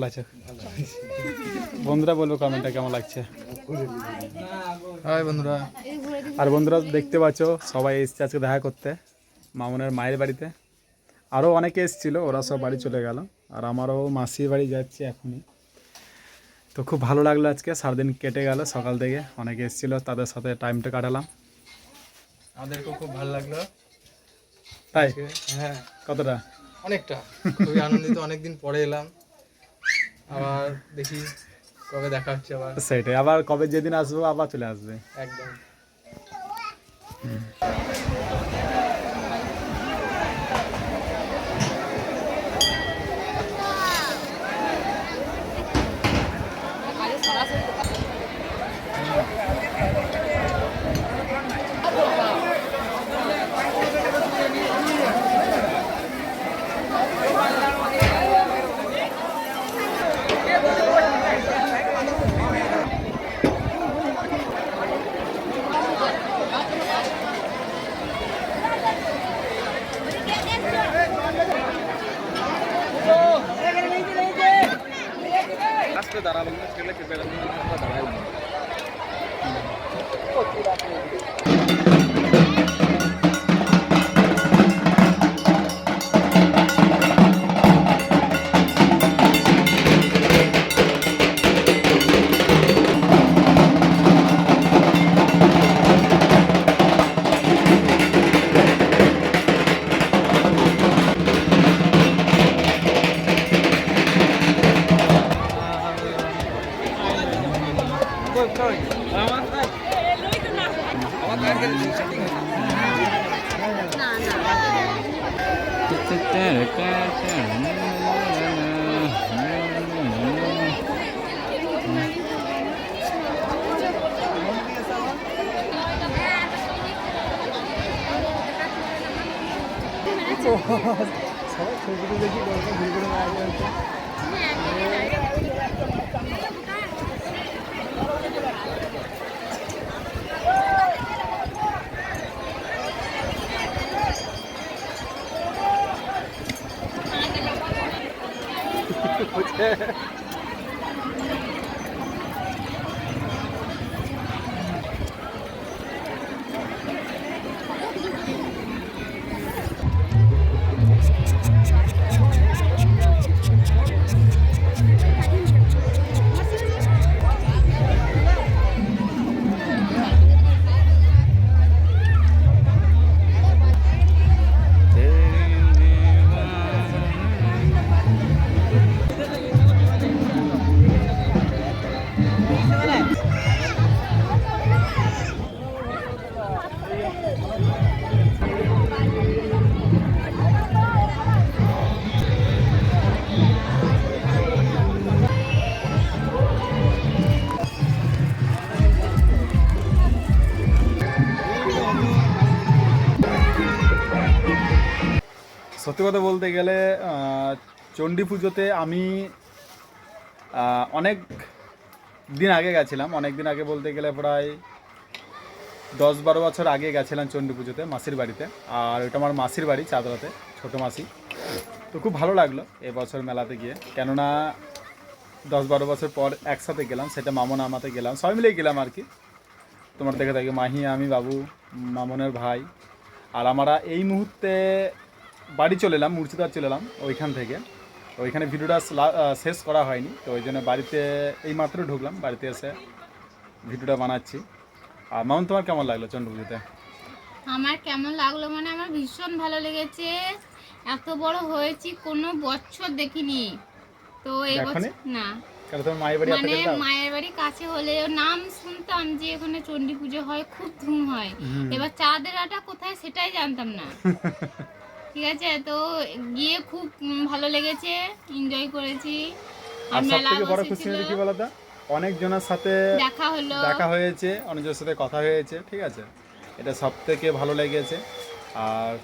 লাগছে? বন্ধুরা বলব কমেন্টটা কেমন লাগছে? হাই বন্ধুরা। আর বন্ধুরা দেখতে পাচ্ছ সবাই এসছে আজকে দেখা করতে মামুনের মায়ের বাড়িতে। আরও অনেকে এসেছিল ওরা সব বাড়ি চলে গেল আর আমারও মাসির বাড়ি যাচ্ছে এখনই। তো খুব ভালো লাগল আজকে সারাদিন কেটে গেল সকাল থেকে। অনেকে এসেছিল তাদের সাথে টাইমটা কাটালাম। আমাদেরকেও খুব ভালো লাগল। তাই? হ্যাঁ। কতটা? অনেকটা। খুবই আনন্দিত অনেকদিন পরে এলাম। আবার দেখি কবে দেখা হচ্ছে আবার। সেটাই আবার কবে যেদিন আসব আবার চলে আসবে। একদম। Obrigado. সবাই ছবিগুলো দেখি গল্প ঘুরে ঘুরে 어때? সত্যি কথা বলতে গেলে চণ্ডী পুজোতে আমি অনেক দিন আগে গেছিলাম। অনেক দিন আগে বলতে গেলে প্রায় দশ বারো বছর আগে গেছিলাম চণ্ডী পুজোতে মাসির বাড়িতে। আর ওটা আমার মাসির বাড়ি, চাঁদরাতে, ছোটো মাসি। তো খুব ভালো লাগল এবছর মেলাতে গিয়ে। কেননা দশ বারো বছর পর একসাথে গেলাম, সেটা মামন আমাতে গেলাম। সবাই মিলেই গেলাম আর কি। তোমার দেখে থাকি, মাহি, আমি, বাবু, মামনের ভাই। আর আমরা এই মুহূর্তে বাড়ি চলে এলাম মুর্শিদাবাদ চলে এলাম ওইখান থেকে। ওইখানে ভিডিওটা শেষ করা হয়নি তো ওই জন্য বাড়িতে এই মাত্র ঢুকলাম বাড়িতে এসে ভিডিওটা বানাচ্ছি। আর মামুন তোমার কেমন লাগল চন্দ্র পুজোতে আমার কেমন লাগল মানে আমার ভীষণ ভালো লেগেছে। এত বড় হয়েছি কোনো বছর দেখিনি। তো এই বছর না। মায়ের বাড়ি মানে মায়ের বাড়ি কাছে হলে নাম শুনতাম যে এখানে চণ্ডী পুজো হয় খুব ধুম হয়। এবার চাঁদের আটা কোথায় সেটাই জানতাম না। ঠিক আছে? তো গিয়ে খুব ভালো লেগেছে এনজয় করেছি। আর আর সব মেলা থেকে বড় খুশি হয়েছে কি বলতো? অনেকজনের সাথে দেখা হলো। দেখা হয়েছে অনেকজনের সাথে কথা হয়েছে ঠিক আছে? এটা সব থেকে ভালো লেগেছে। আর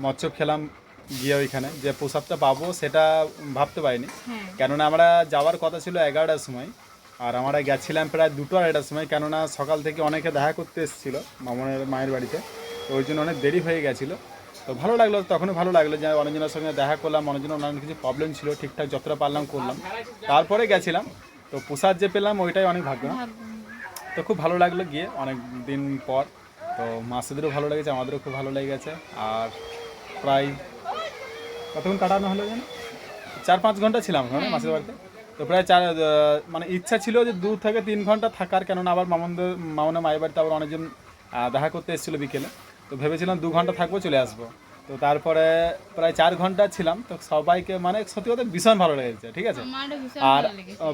মৎস্য খেলাম গিয়ে ওইখানে। যে প্রসাদটা পাবো সেটা ভাবতে পারিনি। হ্যাঁ। কেননা আমরা যাওয়ার কথা ছিল এগারোটার সময়। আর আমরা গেছিলাম প্রায় দুটো আড়াইটার সময়। কেননা সকাল থেকে অনেকে দেখা করতে এসেছিল মামনের মায়ের বাড়িতে। তো ওই জন্য অনেক দেরি হয়ে গেছিল। তো ভালো লাগল তখনই ভালো লাগল যে অনেকজনের সঙ্গে দেখা করলাম অনেকজন অনেক কিছু প্রবলেম ছিল ঠিকঠাক যতটা পারলাম করলাম। তারপরে গেছিলাম তো প্রসাদ যে পেলাম ওইটাই অনেক ভাগ্য। তো খুব ভালো লাগল গিয়ে অনেক দিন পর। তো মাসিদেরও ভালো লেগেছে আমাদেরও খুব ভালো লেগেছে। আর প্রায় কতক্ষণ কাটানো হলো যেন? চার পাঁচ ঘণ্টা ছিলাম ওখানে মাসির বাড়িতে। তো প্রায় চার মানে ইচ্ছা ছিল যে দু থেকে তিন ঘণ্টা থাকার কেননা আবার মামনদের মামনের মায়ের বাড়িতে আবার অনেকজন দেখা করতে এসেছিল বিকেলে। তো ভেবেছিলাম দু ঘণ্টা থাকব চলে আসব। তো তারপরে প্রায় চার ঘণ্টা ছিলাম তো সবাইকে মানে সত্যি কথা ভীষণ ভালো লেগেছে ঠিক আছে? আর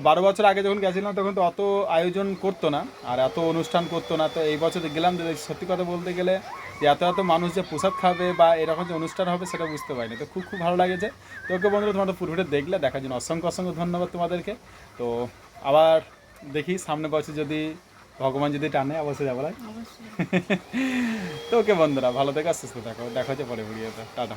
বারো বছর আগে যখন গেছিলাম তখন তো অত আয়োজন করতো না আর এত অনুষ্ঠান করতো না তো এই বছর গেলাম সত্যি কথা বলতে গেলে যে এত এত মানুষ যে প্রসাদ খাবে বা এরকম যে অনুষ্ঠান হবে সেটা বুঝতে পারিনি। তো খুব খুব ভালো লাগেছে। তো ওকে বন্ধুরা তোমাদের পুরোটা দেখলে দেখার জন্য অসংখ্য অসংখ্য ধন্যবাদ তোমাদেরকে। তো আবার দেখি সামনে বছর যদি ভগবান যদি টানে অবশ্যই যাব? তো ওকে বন্ধুরা ভালো থেকো সুস্থ থাকো। দেখা হচ্ছে পরে ভিডিওতে। টাটা।